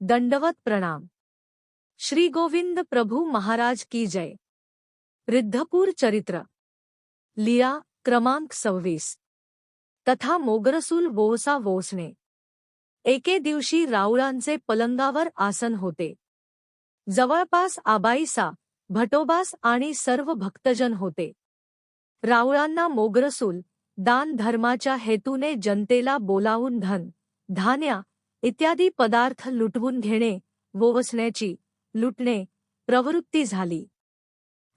दंडवत प्रणाम. श्री गोविंद प्रभू महाराज की जय. रिद्धपूर चरित्र. लिया क्रमांक सव्वीस. तथा मोगरसूल वोसा वोसणे एके दिवशी राऊळांचे पलंगावर आसन होते. जवळपास आबाईसा भटोबास आणि सर्व भक्तजन होते. राऊळांना मोगरसूल दान धर्माच्या हेतूने जनतेला बोलावून धन धान्या इत्यादी पदार्थ लुटवून घेणे वोवसण्याची लुटणे प्रवृत्ती झाली.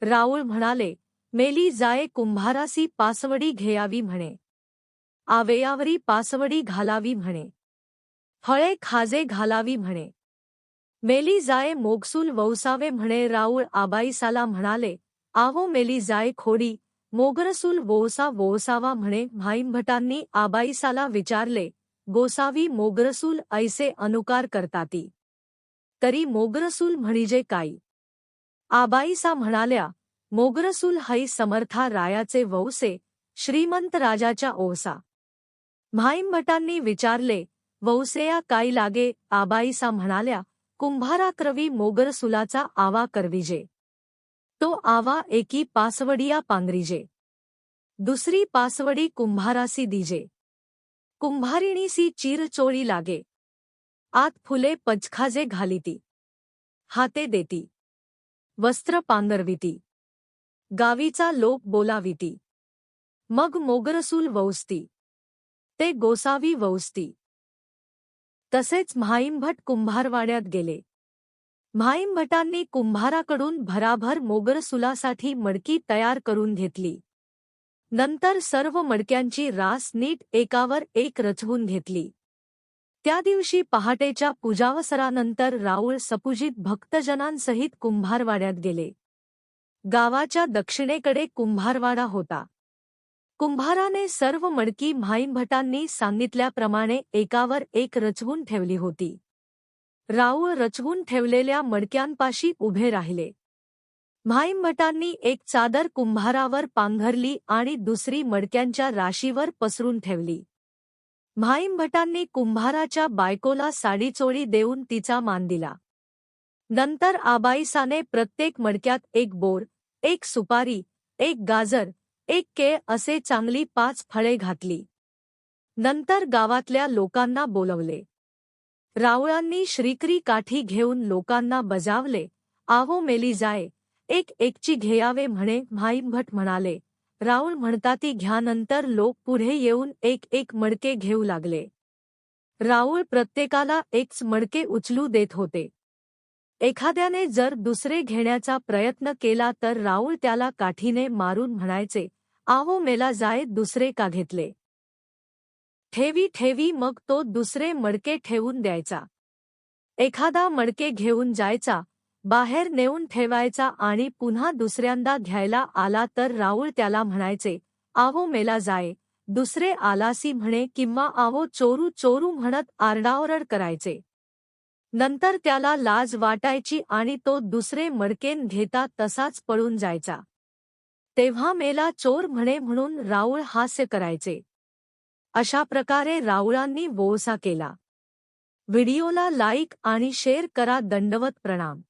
राऊळ म्हणाले मेली जाये कुंभारासी पासवडी घेयावी म्हणे. आवेयावरी पासवडी घालावी म्हणे. फळे खाजे घालावी म्हणे. मेली जाये मोगसूल वौसावे म्हणे. राऊळ आबाईसाला म्हणाले आवो मेली जाये खोडी मोगरसूल वोसा वोसावा म्हणे. भाईंभटांनी आबाईसाला विचारले गोसावी मोगरसूल ऐसे अनुकार करताती. तरी मोगरसूल म्हणजे काय? आबाईसा म्हणाल्या मोगरसूल हई समर्था रायाचे वौसे श्रीमंत राजाच्या ओसा. म्हाईमभटांनी विचारले वौसेया काय लागे? आबाईसा म्हणाल्या कुंभाराक्रवी मोगरसुलाचा आवा करविजे. तो आवा एकी पासवडिया पांगरीजे. दुसरी पासवडी कुंभारासी दिजे. कुंभारिणीसी चीरचोळी लागे. आत फुले पचखाजे घालिती. हाते देती. वस्त्र पांगरविती गावीचा लोक बोलाविती. मग मोगरसूल वौसती. ते गोसावी वौसती. तसेच म्हाईंभट कुंभारवाड्यात गेले. म्हाईंभटांनी कुंभाराकडून भराभर मोगरसुलासाठी मडकी तयार करून घेतली. नंतर सर्व मडक्यांची रास नीट एकावर एक रचवून घेतली. त्या दिवशी पहाटेच्या पूजावसरानंतर राऊळ सपुजित भक्तजनांसहित कुंभारवाड्यात गेले. गावाच्या दक्षिणेकडे कुंभारवाडा होता. कुंभाराने सर्व मडकी म्हाईंभटांनी सांगितल्याप्रमाणे एकावर एक रचवून ठेवली होती. राऊळ रचवून ठेवलेल्या मडक्यांपाशी उभे राहिले. म्हाईंभटांनी एक चादर कुंभारावर पांघरली आणि दुसरी मडक्यांच्या राशीवर पसरून ठेवली. म्हाईंभटांनी कुंभाराच्या बायकोला साडीचोळी देऊन तिचा मान दिला. नंतर आबाईसाने प्रत्येक मडक्यात एक बोर एक सुपारी एक गाजर एक केळ असे चांगली पाच फळे घातली. नंतर गावातल्या लोकांना बोलवले. रावळांनी श्रीकरी काठी घेऊन लोकांना बजावले आवो मेली जाय एक एकची घेयावे म्हणे म्हाईमभट म्हणाले. राऊळ म्हणताती घ्यानंतर लोक पुढे येऊन एक एक मडके घेऊ लागले. राऊळ प्रत्येकाला एकच मडके उचलू देत होते. एखाद्याने जर दुसरे घेण्याचा प्रयत्न केला तर राऊळ त्याला काठीने मारून म्हणायचे आहो मेला जाय दुसरे का घेतले? ठेवी ठेवी मग तो दुसरे मडके ठेवून द्यायचा. एखादा मडके घेऊन जायचा बाहेर नेऊन ठेवायचा आणि पुन्हा दुसऱ्यांदा घ्यायला आला तर राऊळ त्याला म्हणायचे आवो मेला जाय. दुसरे आलासी म्हणे किंवा आवो चोरू चोरू म्हणत आरडाओरड करायचे. नंतर त्याला लाज वाटायची आणि तो दुसरे मडकेन घेता तसाच पळून जायचा. तेव्हा मेला चोर म्हणे म्हणून राऊळ हास्य करायचे. अशा प्रकारे राऊळांनी वोसा केला. व्हिडिओला लाईक आणि शेअर करा दंडवत प्रणाम.